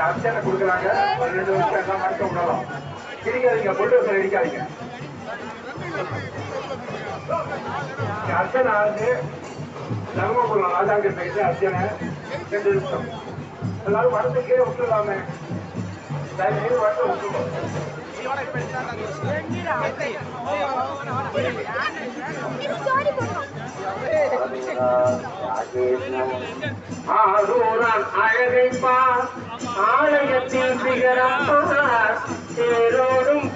அர்ச்சனை கொடுக்குறாங்க. ஒரு வருஷம் எல்லாம் மறுக்க விடலாம் இடிக்காதீங்க பொட்டு இடிக்காதீங்க அர்ச்சனை ஆகுது தர்மபுரம் ராஜாங்க பேசி அர்ச்சனை ரெண்டு நிமிஷம் எல்லாரும் வரது கீழே விட்டுலாமே தயவு செய்து ஆலயத்தில் சிகரம் பார். தேரோடும்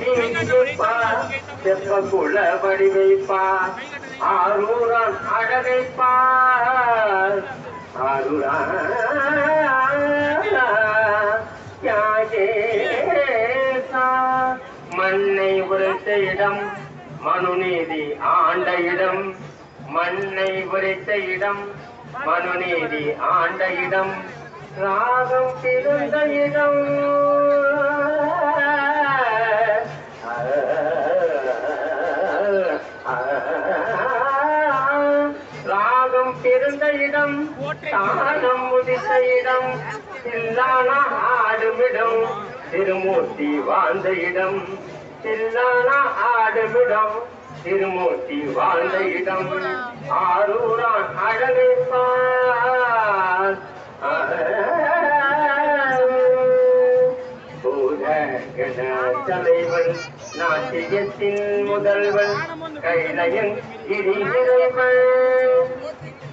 செப்ப குல வடிவைப்பார் ஆரூரான் அழகைப்பார் ஆரூரான் இடம் மனுநீதி ஆண்ட இடம் மண்ணை உரைத்த இடம் மனுநீதி ஆண்ட இடம் ராகம் பிறந்த இடம். ராகம் பிறந்த இடம் தானம் முடித்த இடம் இல்லான ஆடுமிடம் திருமூர்த்தி வாழ்ந்த இடம். தில்லான ஆடுமிடம் திருமூர்த்தி வாழ்ந்த இடம். ஆரூரான் அழகைப்பார் தலைவன் நாட்டியத்தின் முதல்வன் கைலயன் இறைவன்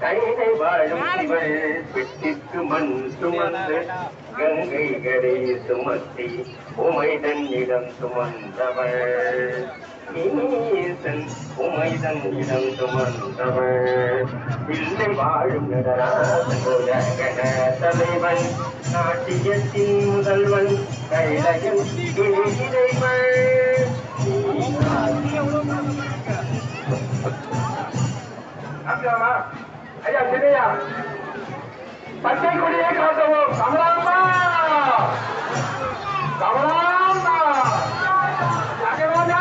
கைதை வாழும் இவள் வெட்டிக்கு மண் சுமந்து கங்கை கங்கைகளை சுமத்தி உமைதன் இடம் சுமந்தவள் ஈசன் உமைதன் சுமந்தவள் இல்லை வாழும் நடராஜன தலைவன் நாட்டியத்தின் முதல்வன் கைலகன் இறைவன் அப்படியாமா ஐயா சின்னையா பச்சை கொடியை காட்டவும் கமலாம்பா கமலாம்பா அகராஜா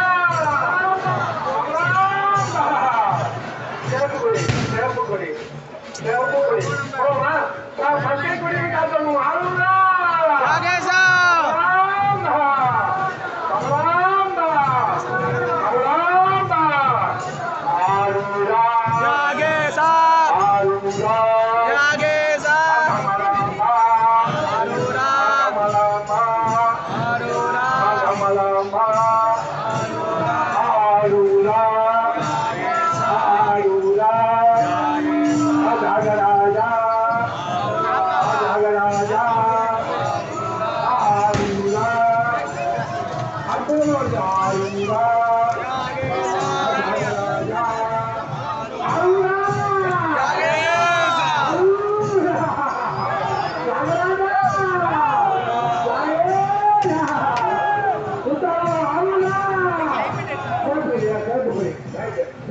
கமலாம்பா சிறப்பு கொடி சிறப்பு கொடி சிறப்பு கொடி போமா பச்சை கொடியை காட்டவும் அருளா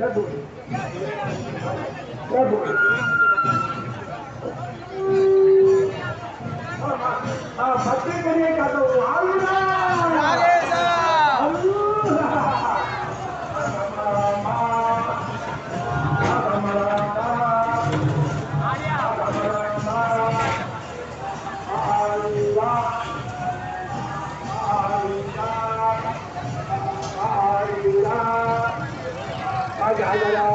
Pra dois. Pra dois. はい、ど。